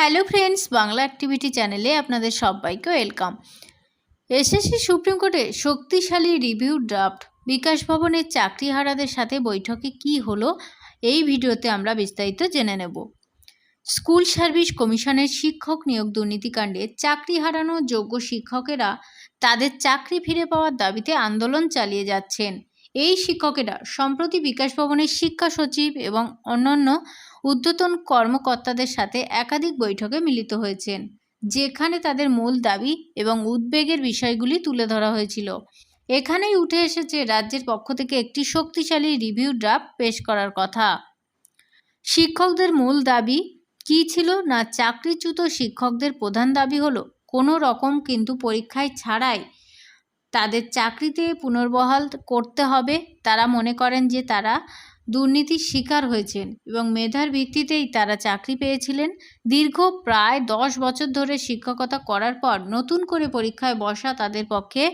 Hello friends Bangla activity চ্যানেলে আপনাদের সবাইকে ওয়েলকাম এসএসসি সুপ্রিম কোর্টে শক্তিশালী রিভিউ ড্রাফট বিকাশ ভবনের চাকরিহারাদের সাথে বৈঠকে কি হলো, এই ভিডিওতে আমরা বিস্তারিত জেনে নেব। স্কুল সার্ভিস কমিশনের শিক্ষক নিয়োগ দুর্নীতিকাণ্ডে চাকরি হারানো যোগ্য শিক্ষকেরা তাদের চাকরি ফিরে পাওয়ার দাবিতে আন্দোলন চালিয়ে যাচ্ছেন। এই শিক্ষকেরা সম্প্রতি বিকাশ ভবনের শিক্ষা সচিব এবং অন্যান্য ঊর্ধ্বতন কর্মকর্তাদের সাথে একাধিক বৈঠকে মিলিত হয়েছেন, যেখানে তাদের মূল দাবি এবং উদ্বেগের বিষয়গুলি তুলে ধরা হয়েছিল। এখানেই উঠে এসেছে রাজ্যের পক্ষ থেকে একটি শক্তিশালী রিভিউ ড্রাফট পেশ করার কথা। শিক্ষকদের মূল দাবি কী ছিল না চাকরিচ্যুত শিক্ষকদের প্রধান দাবি হলো কোনো রকম কিন্তু পরীক্ষায় ছাড়াই তাদের চাকরিতে পুনর্বহাল করতে হবে। তারা মনে করেন যে তারা দুর্নীতির শিকার হয়েছেন এবং মেধার ভিত্তিতেই তারা চাকরি পেয়েছিলেন। দীর্ঘ প্রায় দশ বছর ধরে শিক্ষকতা করার পর নতুন করে পরীক্ষায় বসা তাদের পক্ষে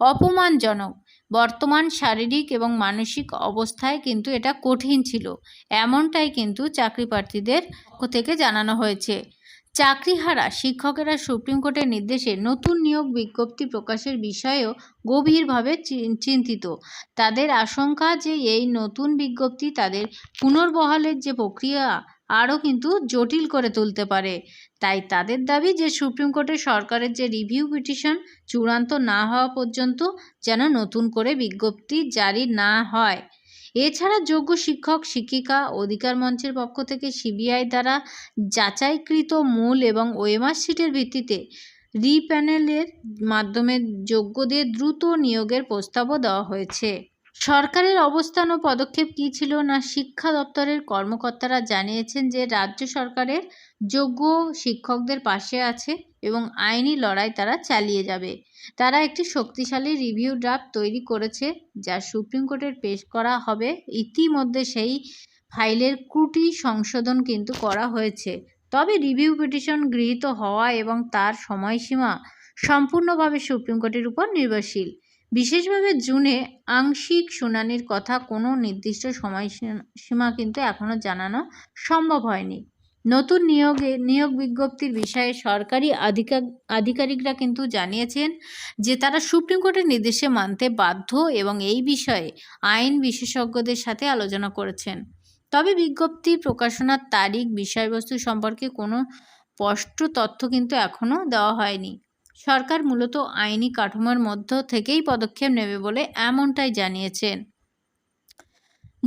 অপমানজনক। বর্তমান শারীরিক এবং মানসিক অবস্থায় কিন্তু এটা কঠিন ছিল। এমনটাই কিন্তু চাকরি প্রার্থীদের থেকে জানানো হয়েছে। চাকরিহারা শিক্ষকেরা সুপ্রিম কোর্টের নির্দেশে নতুন নিয়োগ বিজ্ঞপ্তি প্রকাশের বিষয়েও গভীরভাবে চিন- চিন্তিত। তাদের আশঙ্কা যে এই নতুন বিজ্ঞপ্তি তাদের পুনর্বহালের যে প্রক্রিয়া, আরও কিন্তু জটিল করে তুলতে পারে। তাই তাদের দাবি যে সুপ্রিম কোর্টে সরকারের যে রিভিউ পিটিশন চূড়ান্ত না হওয়া পর্যন্ত যেন নতুন করে বিজ্ঞপ্তি জারি না হয়। এছাড়া যোগ্য শিক্ষক, শিক্ষিকা, অধিকার মঞ্চের পক্ষ থেকে সিবিআই দ্বারা যাচাইকৃত মূল এবং ওয়েমার শিটের ভিত্তিতে রিপ্যানেলের মাধ্যমে যোগ্যদের দ্রুত নিয়োগের প্রস্তাবও দেওয়া হয়েছে। সরকারের অবস্থান ও পদক্ষেপ কী ছিল না শিক্ষা দপ্তরের কর্মকর্তারা জানিয়েছেন যে রাজ্য সরকারের যোগ্য শিক্ষকদের পাশে আছে এবং আইনি লড়াই তারা চালিয়ে যাবে। তারা একটি শক্তিশালী রিভিউ ড্রাফট তৈরি করেছে যা সুপ্রিম কোর্টের পেশ করা হবে। ইতিমধ্যে সেই ফাইলের ত্রুটি সংশোধন কিন্তু করা হয়েছে। তবে রিভিউ পিটিশন গৃহীত হওয়া এবং তার সময়সীমা সম্পূর্ণভাবে সুপ্রিম কোর্টের উপর নির্ভরশীল। বিশেষভাবে জুনে আংশিক শুনানির কথা কোনো নির্দিষ্ট সময়সীমা কিন্তু এখনও জানানো সম্ভব হয়নি। নতুন নিয়োগে, নিয়োগ বিজ্ঞপ্তির বিষয়ে সরকারি আধিকা, আধিকারিকরা কিন্তু জানিয়েছেন যে তারা সুপ্রিম কোর্টের নির্দেশে মানতে বাধ্য এবং এই বিষয়ে আইন বিশেষজ্ঞদের সাথে আলোচনা করেছেন। তবে বিজ্ঞপ্তি প্রকাশনার তারিখ, বিষয়বস্তু সম্পর্কে কোনো স্পষ্ট তথ্য কিন্তু এখনও দেওয়া হয়নি। সরকার মূলত আইনি কাঠামোর মধ্য থেকেই পদক্ষেপ নেবে বলে এমনটাই জানিয়েছেন।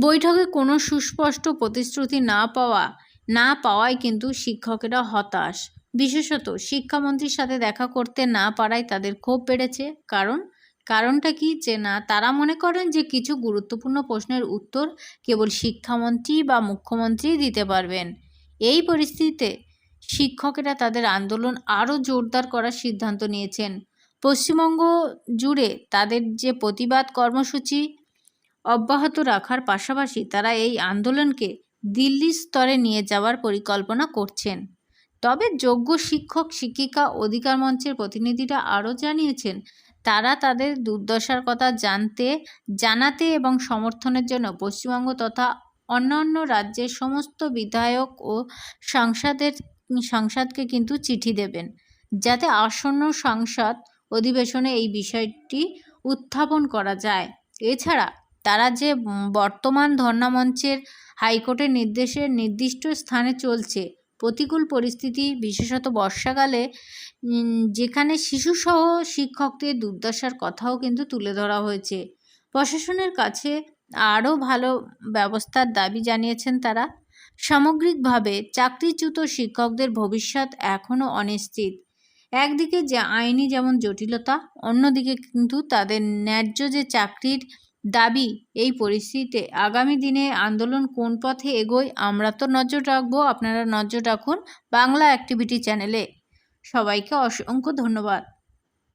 বৈঠকে কোনো সুস্পষ্ট প্রতিশ্রুতি না পাওয়া, না পাওয়ায় কিন্তু শিক্ষকেরা হতাশ। বিশেষত শিক্ষামন্ত্রীর সাথে দেখা করতে না পারায় তাদের ক্ষোভ বেড়েছে। কারণ, কারণটা কি? যে না, তারা মনে করেন যে কিছু গুরুত্বপূর্ণ প্রশ্নের উত্তর কেবল শিক্ষামন্ত্রী বা মুখ্যমন্ত্রী দিতে পারবেন। এই পরিস্থিতিতে শিক্ষকেরা তাদের আন্দোলন আরও জোরদার করার সিদ্ধান্ত নিয়েছেন। পশ্চিমবঙ্গ জুড়ে তাদের যে প্রতিবাদ কর্মসূচি অব্যাহত রাখার পাশাপাশি তারা এই আন্দোলনকে দিল্লি স্তরে নিয়ে যাওয়ার পরিকল্পনা করছেন। তবে যোগ্য শিক্ষক, শিক্ষিকা, অধিকার মঞ্চের প্রতিনিধিরা আরও জানিয়েছেন, তারা তাদের দুর্দশার কথা জানতে, জানাতে এবং সমর্থনের জন্য পশ্চিমবঙ্গ তথা অন্যান্য রাজ্যের সমস্ত বিধায়ক ও সাংসদের সংসদকে কিন্তু চিঠি দেবেন, যাতে আসন্ন সংসদ অধিবেশনে এই বিষয়টি উত্থাপন করা যায়। এছাড়া তারা যে বর্তমান ধর্ণা মঞ্চের হাইকোর্টের নির্দেশে নির্দিষ্ট স্থানে চলছে, প্রতিকূল পরিস্থিতি, বিশেষত বর্ষাকালে যেখানে শিশুসহ শিক্ষকদের দুর্দশার কথাও কিন্তু তুলে ধরা হয়েছে। প্রশাসনের কাছে আরও ভালো ব্যবস্থার দাবি জানিয়েছেন তারা। সামগ্রিকভাবে চাকরিচ্যুত শিক্ষকদের ভবিষ্যৎ এখনও অনিশ্চিত। একদিকে যে আইনি যেমন জটিলতা, অন্যদিকে কিন্তু তাদের ন্যায্য যে চাকরির দাবি, এই পরিস্থিতিতে আগামী দিনে আন্দোলন কোন পথে এগোয় আমরা তো নজর রাখব। আপনারা নজর রাখুন বাংলা অ্যাক্টিভিটি চ্যানেলে। সবাইকে অসংখ্য ধন্যবাদ।